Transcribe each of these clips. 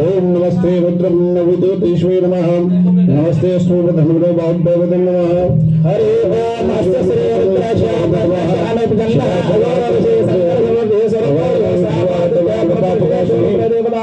ఓం నమస్తే రుద్రం నవదూతీశ్వై నమ. నమస్తే స్థూపధనుడో బాహుభవతం నమ. హరి ఓం అష్టశ్రీ రుద్రాక్ష దేవతా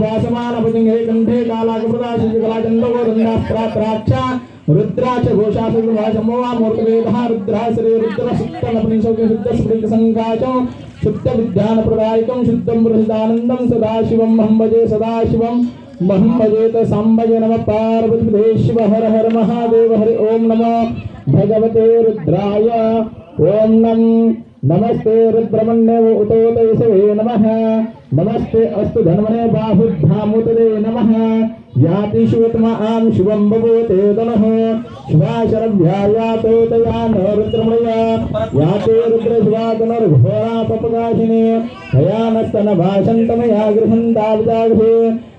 భాసమాన కంఠే కాలాకృతాశికలాచందో ప్రాక్ష रुद्राच घोषाच विभाषमोवा मूर्तवेदः रुद्रासरे रुद्रसुप्तनपुंसके शुद्धस्फटिकसङ्काचौ शुद्धविज्ञानप्रदायकं शुद्धं प्रसिदानन्दं सदाशिवं महं भजे सदाशिवं महं भजेत साम्बज नमः। पार्वतीपदे शिव हर हर महादेव हरि ओम नमो भगवते रुद्राय। ओम नम। नमस्ते रुद्रमण्यव उतोतयसवे नमः। नमस्ते अस्तु धन्वने बाहुद्धामुतले नमः। यातिशोतमां शिवं बभूतेतनः शिवाशरभ्यायातो तया न रुद्रमया याते रुद्रशिवातनर्घोरापकाशिने हया नस्तनभाषन्तमया गृहन्तावताघे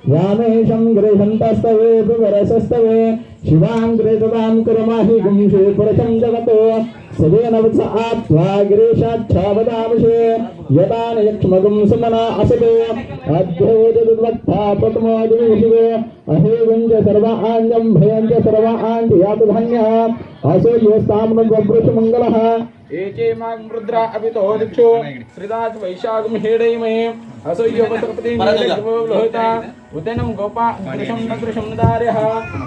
यामेशं गृहन्तस्तवे विवरसस्तवे शिवां गृहतां कुरमाहि पुरुषं जगतो। సవేన వత్సాగ్రేషాక్షావదాంశే యదాన యక్ష్మగం సుమన అసతే అద్భుతమోదివే అహేగుంజ సర్వాంజం భయంజ సర్వాంజ యాతు ధన్య అసో యోస్తామృగృషమంగళ గోభృష మంగళః ఏకే మాం రుద్ర అభితో దిక్షు. శ్రీదాస్ వైశాఖం హేడైమే. అసోయ్యోపసరపతి లోహిత. ఉదనం గోపా దృశం న దృశం దార్యః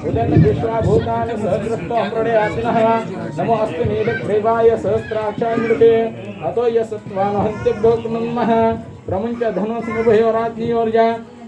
ఉదన విశ్వభూతాని సహస్రస్త అప్రణయాతినః నమో అస్తు నీలగ్రీవాయ సహస్రాక్షాన్వితే అతో యసత్వాన్ హంత్యభ్యో నమః ప్రముంచ ధను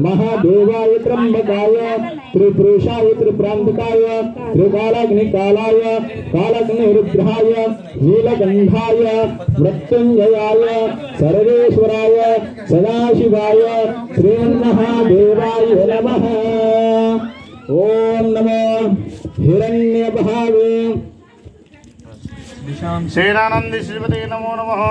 महादेवाय त्र्यंबकाय, त्रिपुरुषाय त्रिप्रांतकाय, त्रिकालाग्निकालाय, कालग्निरुद्राय नीलगंधाय मृत्युंजयाय सर्वेश्वराय, सदाशिवाय श्रीमहादेवाय नमः। ओम नमो हिरण्यभावे। श्रीरानंद श्रीमते नमो नमः।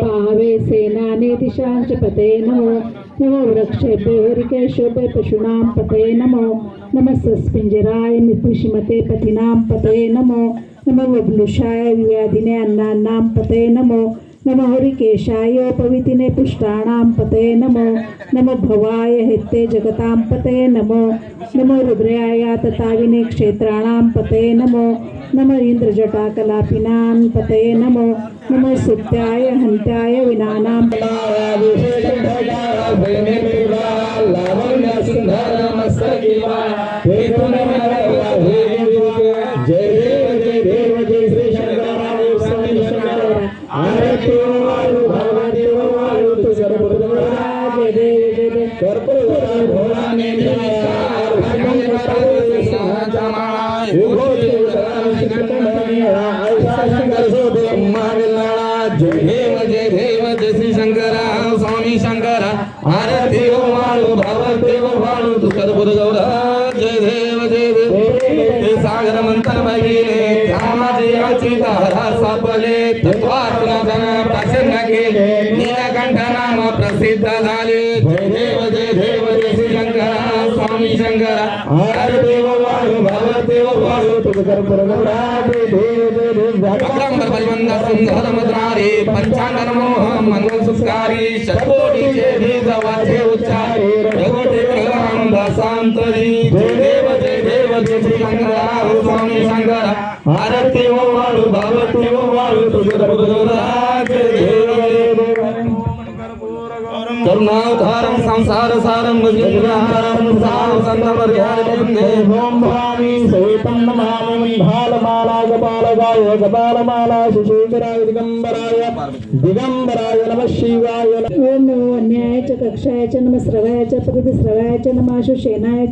भावे सेनानी पते नमो। नमो वृक्षेभ्यो हरिकेशोभ्य पशूनां पते नमो। नमस्सस्पिञ्जराय मिपुषिमते पथिनां पते नमो। नमो वब्लुषाय विव्याधिने अन्नानां पते नमो। नमो हरिकेशाय पवितिने पुष्टाणां पते नमो। नमो भवाय हित्ते जगतां पते नमो। नमो रुद्राय तताविने क्षेत्राणां पते नमो। नमो इन्द्रजटाकलापिनां पते नमो नमो सुत्याय हन्त्याय विनानां सागर मंथन बघिले कामाचे अचित सापले तत्वात्मा धन प्रसन्न केले नीलकंठ नाम प्रसिद्ध झाले जय देव जय देव जय श्री शंकर स्वामी शंकर हर देव वाळू भव देव वाळू तुझकर पुरगौरा जय देव जय देव सुंदर मद्रारे पंचांग नमो मंगल सुस्कारी षटकोटीचे बीज वाचे उच्चारे, जगोटे ग्रहांध शांतरी जय देव భగవతి శంకర స్వామి శంకర భారతి ఓవాడు భగవతి ఓవాడు కరుణావతారం సంసార సారం బాలమాలాగపాలగాయ గపాలమాలా సుశేఖరాయ దిగంబరాయ దిగంబరాయ ఓం నమో అన్యాయ కక్షాయ నమ శ్రవాయ చ శ్రవాయ నమాశు సేనాయ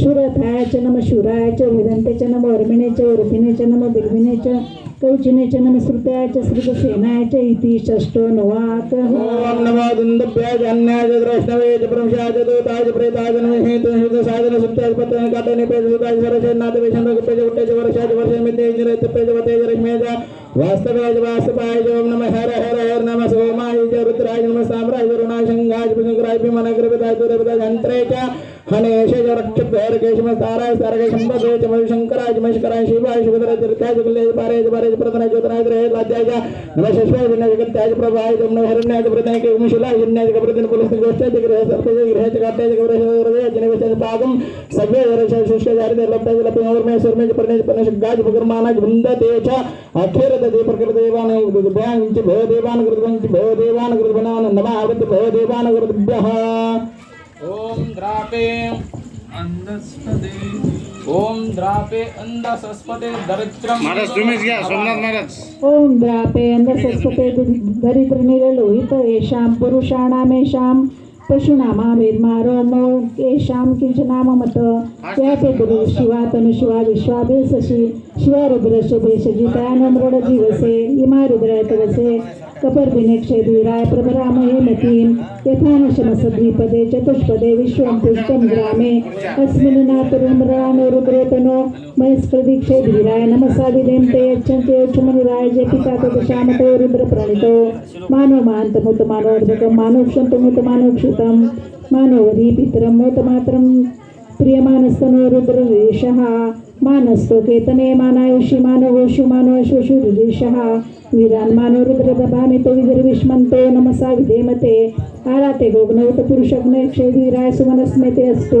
शुरथाय च नम शुराय च विदन्ते च नम वर्मिणे च वर्भिणे च नम बिर्भिणे च कौचिने च नम श्रुताय च श्रुतसेनाय च इति षष्टो नवाक ॐ नमो दुन्दभ्याय अन्याय द्रष्टवे च प्रंशाय च दूताय च प्रेताय च नमः हेतु हेतु साधन सुप्ताय पत्र काटने पेज सुताय सरसे नाथ वेशन रघु पेज उट्टे च वर्षाय च वर्षे मिते च रेत पेज वते च रश्मे च वास्तवाय च वास्तवाय च ओम नमः। हर हर हर नमः। सोमाय च रुद्राय नमः। साम्राय वरुणाय शङ्घाय विष्णुराय विमनग्रपिताय दुरपिताय यन्त्रे च फलेशरक्षेश में साराय सारके संपदे चमय शंकराय चमय शंकराय, शिवाय शिवधराय चरिताय जगलेय पाराय पाराय प्रतनाय ज्योतनाय त्रय, लाज्याय नमः शिवाय विनय जगत्याय प्रभाय तुम हरण्याय प्रतनाय के उमशिलाय जन्याय जगप्रतिन पुलिस गोष्ठाय जगरह सर्पय गृह जगात्याय जगरह हृदय जनिवचन पागम, सव्य वरशय शिष्य जारिते लप्ताय लपय और में सुर में परने परने गाज भगरमाना गुंदते च अखेर, दे प्रकृत, देवान भय देवान कृत भय देवान कृत बनान नमः आवृत भय देवान कृत द्रापे। अंधस्पदे ओम द्रापे अंधस्पदे दरिद्रम। महाराज तुम्हीच घ्या सोमनाथ महाराज। ओम द्रापे अंधस्पदे दरिद्र निरलोहित येषां पुरुषाणामेषां पशुनामा वेदमारो नो तवसे कपर्दिनेक्षेदीराय प्रभरामहे मतीं यथा न शमसद्विपदे चतुष्पदे विश्वं पुष्टं ग्रामे अस्मिन् नातरुम्रानो रुद्रोतनो मयस्कृदीक्षे धीराय नमसा विदेन्ते यच्छन्ते यच्छमनुराय जय पिता तदशामतो रुद्रप्रणितो। मानो मान्तमुत मानोर्धकं मानोक्षन्तमुत मानोक्षितं मानोवरी पितरं मोतमात्रं, प्रियमानस्तनो रुद्ररेशः मानस्तो केतने मानायुषि मानवोषु मानवशोषु ऋषः वीरान् मानो रुद्रदभामितो विधिर्विष्मन्तो नमसा विधेमते। आराते गोग्नौत पुरुषग्ने क्षेधीराय सुमनस्मेते अस्तु।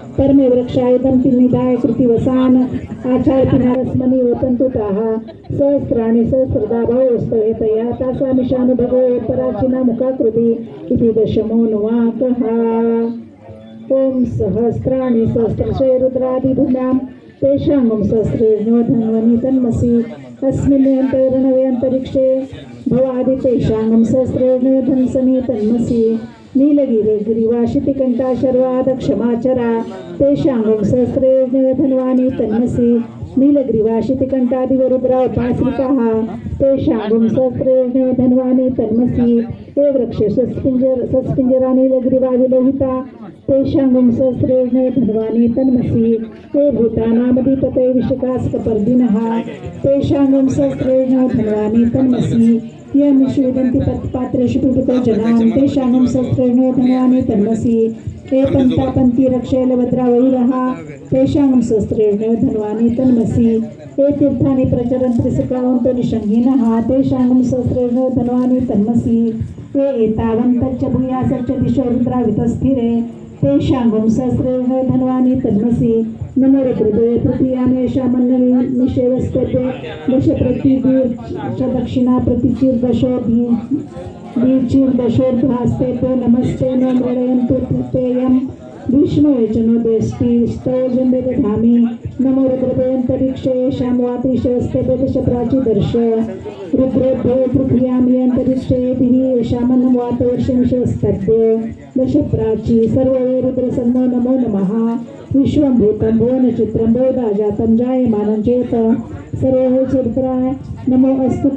भव परमे वृक्षायुधं निधाय कृतिवसान आचार पिनारस्मनि वतन्तुताः। सहस्राणि सहस्रदा भवस्तयतया तासामिषानुभवो पराचिना मुखाकृति इति दशमो नुवाकः ॐ सहस्राणि सहस्रशय रुद्रादिभुजां तेषां वं सहस्रेणो धन्वनि तन्मसि। अस्मिन् अन्तर्णवे अन्तरिक्षे भवादि तेषां वं सहस्रेणो धन्सनि तन्मसि। नीलगिरिगिरिवाशितिकण्ठा शर्वादक्षमाचरा तेषां वं सहस्रेणो धन्वानि तन्मसि नीलग्रीवाशितिकण्ठादिवरुद्रापाश्रिताः तेषां वं सहस्रेणो धन्वानि तन्मसि हे वृक्ष सस्पिञ्जर नीलग्रीवादिलोहिता तेषां वं सहस्रेण धन्वानि तन्मसि हे भूतानामधिपते विशकास्कपर्दिनः तेषां वं सहस्रेण धन्वानि तन्मसि ये विश्वदन्ति पत्पात्रेषु पिबतो जनां तेषां वं सहस्रेण धन्वानि तन्मसि हे पन्तापन्ति रक्षैलभद्रावैरः तेषां वं सहस्रेण धन्वानि तन्मसि तीर्थानि प्रचरन्ति सुखावन्तो निषङ्गिनः तेषां वं सहस्रेण धन्वानि तन्मसि हे एतावन्तच्च भूयासच्च दिशो रुद्रावितस्थिरे तेषां वं सहस्रेण धन्वानि तन्मसि। नमो रुद्रदये तृतीयामेषामन्नवि निषेवस्ते दश प्रतिदीर्च दक्षिणा प्रतिचिर्दशो दीर्चिर्दशोर्ध्वास्ते नमस्ते नो मृडयन्तु तेयं भीष्मवचनो देष्टि। स्तौजन्ते दधामि नमो रुद्रदयन्तरिक्षे येषां वातिशस्ते दश प्राचीदर्श रुद्रेभ्यो पृथिव्यां यन्तरिक्षे दिवि येषामन्नं वातवर्षमिषस्तभ्य दश प्राची सर्ववे रुद्रसन्नो नमो। नमः विश्वं भूतं भुवनचित्रं बहुधा जातं जायमानं चेत सर्वे रुद्राय नमो अस्तु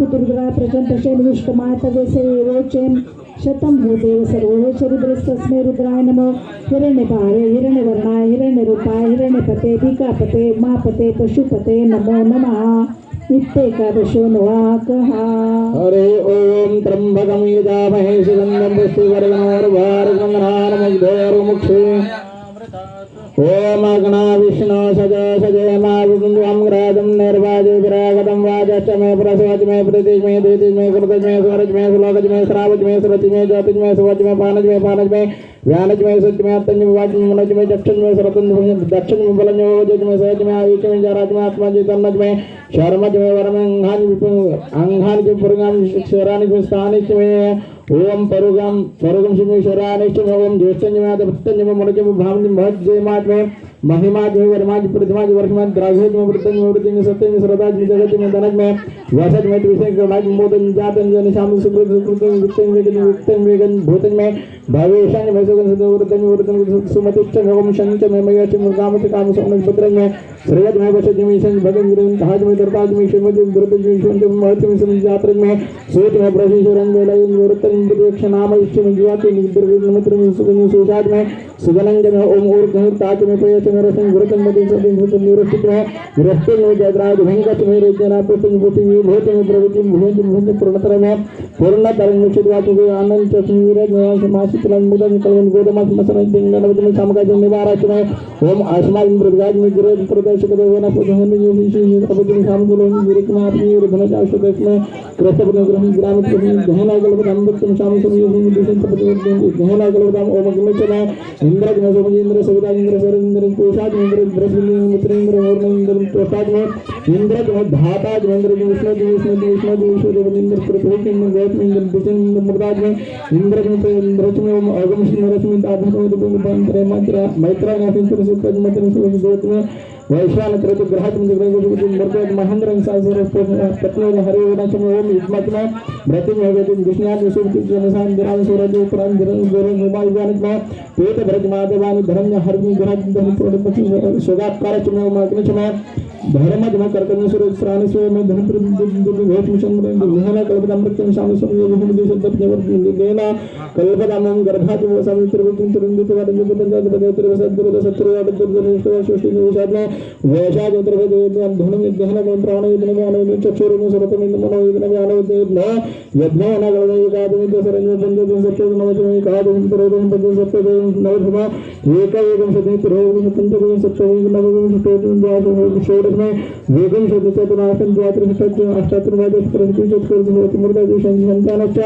विष्टमातवे सेवोचेन शतं भूतेव सर्वो च रुद्रस्तस्मै रुद्राय नमो। हिरण्यभाय हिरण्यवर्णाय हिरण्यरूपाय हिरण्यपते भिकापते उमापते पशुपते नमो नमः। नित्येकादशो नवाकः हरे ओम त्र्यंबकं यजामहे सुगन्धं पुष्टिवर्गणोर्वारुगन्धारमुग्धोर्मुक्षे ओम अग्ना विष्णु सज सजय मागुंद्वं ग्रादं निर्वाजे विरागतं वाजश्च मे प्रसवच मे प्रतिज मे देतिज मे कृतज मे स्वरज मे सुलोकज मे श्रावज मे सुरज मे ज्योतिज मे सुवज मे पानज मे पानज मे व्यानज मे सच मे अत्तंज मे वाच मे मनज मे चक्षज मे सरतंज मे दक्षज मे बलज मे ओजज मे सहज मे आयुष मे जराज मे आत्मा जे तन्नज मे शर्मज मे वरम अंघान ओम परुगम परुगम शिव शरानिच मे ओम ज्येष्ठंज मे आदभक्तंज मे मनज मे भावनि महज जय माज मे महिमाज मे वर्माज प्रतिमाज वर्षमाज द्राघज मे वृतंज సుకృతం వృత్తం వేగం వృత్తం వేగం मे मे मे मे सुकृत सुकृतंज वित्तंज वेगन वित्तंज वेगन भूतंज मे भवेशांज मे सुगन सद वृतंज वृतंज सुमतिच्च मे ओम शंच मे मयच मे कामच काम सोमन भद्रंज मे श्रेयज मे वशज मे शंज भगन गुरुन ताज मे दरताज मे शिवज गुरुतज मे शंज महच मे समझ जात्रज मे सूत मे प्रशिशरंज मे लयन वृतंज प्रदीक्ष नाम इच्छ मे जीवाति निद्र नमत्र मे सुगन सुषाज मे सुगनंज मे ओम ऊर कहर ताज मे पयच मे रसन गुरुतन मदिन सदिन सदिन निरस्तित मे गृहस्थ मे जयद्राज भंगच मे रेजना पुष्पंज भूति मे भूत मे प्रवृत्ति, भुज भुज पूर्णतर मे पूर्ण तरंग मे चिदवाचु आनंद च सुविरज मे समासित लन मुदन कलन गोदम मसन दिन नवज मे समगाज मे ओम आसमा इंद्र गाज मे गिरज प्रदर्शक देवना पुजन मे योनि श्री अबद मे शाम गुलो गुरुक मे अपनी रुधन देश मे कृष्ण बन ग्रह ग्राम प्रभु गहना गलबत अमृत शाम योनि दिशन तपति गहना गलबत ओम गलच मे इंद्र मे सोम इंद्र सविता इंद्र सर इंद्र कोशाज इंद्र बृहस्पति मित्र इंद्र और इंद्र तोषाज मे इंद्र मे धाताज मे इंद्र विष्णु विष्णु विष्णु विष्णु देव इंद्र प्रभु इंद्र गौत इंद्र दिशन इंद्र मुर्दाज मे इंद्र मे इंद्र मे ओम अगम श्री नरस्मि आधार मे मंत्र मंत्र मैत्रा नाथिंद्र सुखज मंत्र सुख गौत मे वैश्वान कृत ग्रहत मृत महेंद्र पत्नी हरि वचन ओम युग्मत में व्रति में वेद विष्णुयात विशुद्ध जनसान दिरान सूरज उपरान दिरन गोर मोबाइल जानत में पेट भरज माधवान धर्म हरि ग्रहत धन प्रोड पति सोगात कारच में माग्न में धर्म जन कर्तन सूरज प्राण स्व में धन प्रति घोष मिशन में निहला कल्पत अमृत शाम सब ये भूमि देश तप जवर देना कल्पत अमम गर्भात वो समित्र विपिन तुरंदित वाद जो पंचायत बदे तिर सद्गुरु सत्र वाद दुर्गुरु सृष्टि विषाद में वैशा जोत्र के देव धन में दहन में प्राण यज्ञ में अनव में चक्षुर में सरत में मनो यज्ञ में अनव देव न यज्ञ न गण एक तो एक आदमी तो रोदन बंद सत्य नव भमा एक एकम सदी तो रोदन पंच गुण सत्य नव गुण सत्य द्वास षोडश में वेगम सत्य चतुराष्टम द्वात्र सत्य अष्टात्र वाद प्रति चतुर भवति मृदा दिशं संतानश्च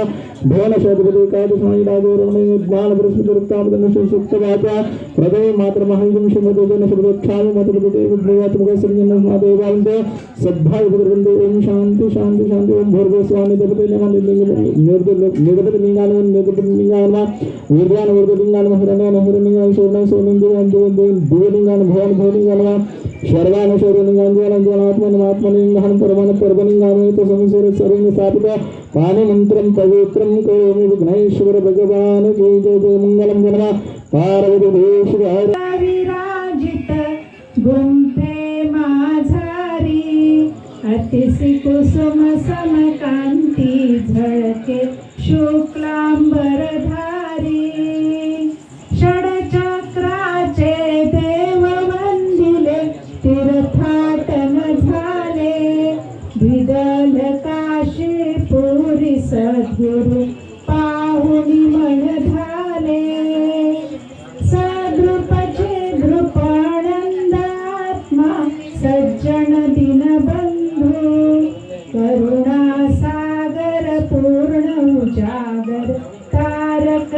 भवन शतपति एकादश मायि राजो रमणे ज्ञान बृहस्पति रुक्तामदन सुक्त वाचा प्रदे मात्र महंगम शमदोजन शब्दोक्षामि मतलपते विद्यात्मक सृजन महादेवान्ते सद्भाव भद्रवन्ते ओम शांति शांति शांति, ओम भर्गो स्वामी, देवते नमः निगपति लिंगान वीर्यान वर्ग लिंगान हरण्यान हरलिंगान सोर्ण सोनिंद्रियान दिवलिंगान भवन भवलिंगान आत्मलिंगान परमान परमलिंगान तो संसर सरिंग स्थापित पानि मंत्रम पवित्रम करोमि विघ्नेश्वर भगवान की जय जय मंगलम जनमा पार्वती विराजित गुंफे माझारी अतिसि कुसुम समकांती झळके शुक्लांबरधारी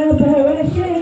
the bullshit.